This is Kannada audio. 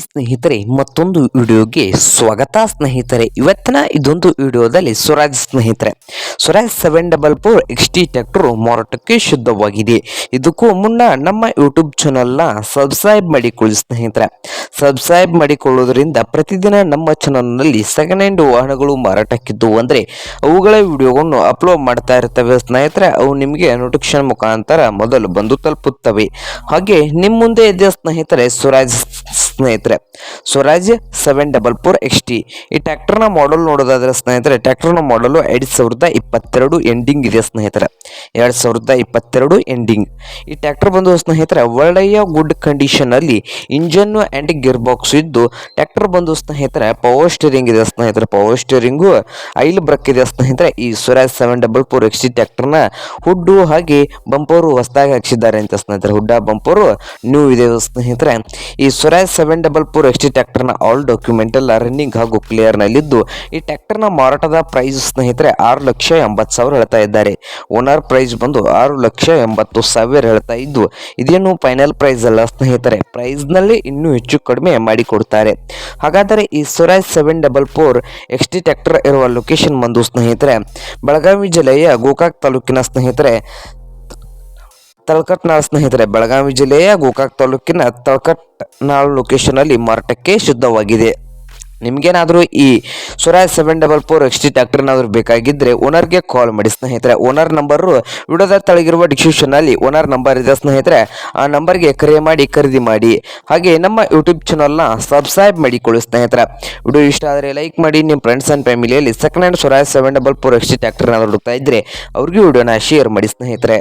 ಸ್ನೇಹಿತರೆ, ಮತ್ತೊಂದು ವಿಡಿಯೋಗೆ ಸ್ವಾಗತ ಸ್ನೇಹಿತರೆ. ಇವತ್ತಿನ ಇದೊಂದು ವಿಡಿಯೋದಲ್ಲಿ ಸ್ವರಾಜ್ ಸ್ನೇಹಿತರೆ. Swaraj seven double four X T tractor ಮಾರಾಟಕ್ಕೆ ಶುದ್ಧವಾಗಿದೆ. ಇದಕ್ಕೂ ಮುನ್ನ ನಮ್ಮ ಯೂಟ್ಯೂಬ್ ಚಾನಲ್ನ ಸಬ್ಸ್ಕ್ರೈಬ್ ಮಾಡಿಕೊಳ್ಳಿ ಸ್ನೇಹಿತರೆ. ಸಬ್ಸ್ಕ್ರೈಬ್ ಮಾಡಿಕೊಳ್ಳೋದ್ರಿಂದ ಪ್ರತಿದಿನ ನಮ್ಮ ಚಾನಲ್ನಲ್ಲಿ ಸೆಕೆಂಡ್ ಹ್ಯಾಂಡ್ ವಾಹನಗಳು ಮಾರಾಟಕ್ಕಿದ್ದು ಅಂದರೆ ಅವುಗಳ ವಿಡಿಯೋವನ್ನು ಅಪ್ಲೋಡ್ ಮಾಡ್ತಾ ಇರ್ತವೆ ಸ್ನೇಹಿತರೆ. ಅವು ನಿಮಗೆ ನೋಟಿಫಿಕೇಶನ್ ಮುಖಾಂತರ ಮೊದಲು ಬಂದು ತಲುಪುತ್ತವೆ. ಹಾಗೆ ನಿಮ್ಮ ಮುಂದೆ ಇದೆ ಸ್ನೇಹಿತರೆ, ಸ್ವರಾಜ್ ಸ್ನೇಹಿತರೆ Swaraj seven double four X T ಈ ಟ್ಯಾಕ್ಟರ್ನ ಮಾಡಲ್ ನೋಡೋದಾದ್ರೆ ಸ್ನೇಹಿತರೆ ಟ್ಯಾಕ್ಟರ್ನ ಮಾಡಲು ಎರಡು ಸಾವಿರದ ಇಪ್ಪತ್ತೆರಡು ಎಂಡಿಂಗ್ ಇದೆ ಸ್ನೇಹಿತರೆ. ಎರಡು ಸಾವಿರದ ಇಪ್ಪತ್ತೆರಡು ಎಂಡಿಂಗ್ ಈ ಟ್ಯಾಕ್ಟರ್ ಬಂದು ಸ್ನೇಹಿತರೆ ಒಳ್ಳೆಯ ಗುಡ್ ಕಂಡೀಷನಲ್ಲಿ ಇಂಜನ್ನು ಆ್ಯಂಡ್ ಗೇರ್ ಬಾಕ್ಸ್ ಇದ್ದು ಟ್ಯಾಕ್ಟರ್ ಬಂದು ಸ್ನೇಹಿತರೆ ಪವರ್ ಸ್ಟೀರಿಂಗ್ ಇದೆ ಸ್ನೇಹಿತರೆ. ಪವರ್ ಸ್ಟೀರಿಂಗು ಐಲ್ ಬ್ರಕ್ ಇದೆ ಸ್ನೇಹಿತರೆ. ಈ Swaraj seven double four X T ಟ್ಯಾಕ್ಟರ್ನ hood ಹಾಗೆ ಬಂಪರು ಹೊಸದಾಗಿ ಹಾಕ್ಸಿದ್ದಾರೆ ಅಂತ ಸ್ನೇಹಿತರೆ. ಹುಡ್ಡ ಬಂಪರು ನ್ಯೂ ಇದೆ ಸ್ನೇಹಿತರೆ. ಈ Swaraj seven four X T ಟ್ರ್ಯಾಕ್ಟರ್ನ ಆಲ್ ಡಾಕ್ಯುಮೆಂಟ್ ಎಲ್ಲ ರನ್ನಿಂಗ್ ಹಾಗೂ ಕ್ಲಿಯರ್ನಲ್ಲಿದ್ದು ಈ ಟ್ಯಾಕ್ಟರ್ನ ಮಾರಾಟದ ಪ್ರೈಸ್ ಸ್ನೇಹಿತರೆ ಆರು ಲಕ್ಷ ಎಂಬತ್ತು ಸಾವಿರ ಹೇಳ್ತಾ ಇದ್ದಾರೆ. ಓನರ್ ಪ್ರೈಸ್ ಬಂದು ಆರು ಲಕ್ಷ ಎಂಬತ್ತು ಸಾವಿರ ಹೇಳ್ತಾ ಇದ್ದು, ಇದೇನು ಫೈನಲ್ ಪ್ರೈಸ್ ಅಲ್ಲ ಸ್ನೇಹಿತರೆ ಪ್ರೈಸ್ನಲ್ಲಿ ಇನ್ನೂ ಹೆಚ್ಚು ಕಡಿಮೆ ಮಾಡಿಕೊಡ್ತಾರೆ ಹಾಗಾದರೆ ಈ Swaraj seven double four X T tractor ಇರುವ ಲೊಕೇಶನ್ ಬಂದು ಸ್ನೇಹಿತರೆ, ಬೆಳಗಾವಿ ಜಿಲ್ಲೆಯ ಗೋಕಾಕ್ ತಾಲೂಕಿನ ಸ್ನೇಹಿತರೆ ತಳಕಟ್ನಾಳ್ ಸ್ನೇಹಿತರೆ, ಬೆಳಗಾವಿ ಜಿಲ್ಲೆಯ ಗೋಕಾಕ್ ತಾಲೂಕಿನ ತಳಕಟ್ನಾಳ್ ಲೊಕೇಶನ್ ಅಲ್ಲಿ ಮಾರಾಟಕ್ಕೆ ಶುದ್ಧವಾಗಿದೆ. ನಿಮ್ಗೇನಾದರೂ ಈ Swaraj seven double four X T ಬೇಕಾಗಿದ್ದರೆ ಓನರ್ಗೆ ಕಾಲ್ ಮಾಡಿ. ಸ್ನೇಹಿತರೆ, ಓನರ್ ನಂಬರು ವಿಡಿಯೋದ ತಳಗಿರುವ ಡಿಸ್ಕ್ರಿಪ್ಷನಲ್ಲಿ ಓನರ್ ನಂಬರ್ ಇದೆ ಸ್ನೇಹಿತರೆ. ಆ ನಂಬರ್ಗೆ ಕರೆ ಮಾಡಿ, ಖರೀದಿ ಮಾಡಿ. ಹಾಗೆ ನಮ್ಮ ಯೂಟ್ಯೂಬ್ ಚಾನಲ್ನ ಸಬ್ಸ್ಕ್ರೈಬ್ ಮಾಡಿಕೊಳ್ಳಿ ಸ್ನೇಹಿತರೆ. ವಿಡಿಯೋ ಇಷ್ಟ ಆದರೆ ಲೈಕ್ ಮಾಡಿ ನಿಮ್ಮ ಫ್ರೆಂಡ್ಸ್ ಆ್ಯಂಡ್ ಫ್ಯಾಮಿಲಿಯಲ್ಲಿ second hand Swaraj seven double four X T ಟ್ರ್ಯಾಕ್ಟರ್ನಾದ್ರು ಹುಡುಕ್ತಾ ಇದ್ದರೆ ಅವ್ರಿಗೂ ವಿಡಿಯೋನ ಶೇರ್ ಮಾಡಿ ಸ್ನೇಹಿತರೆ.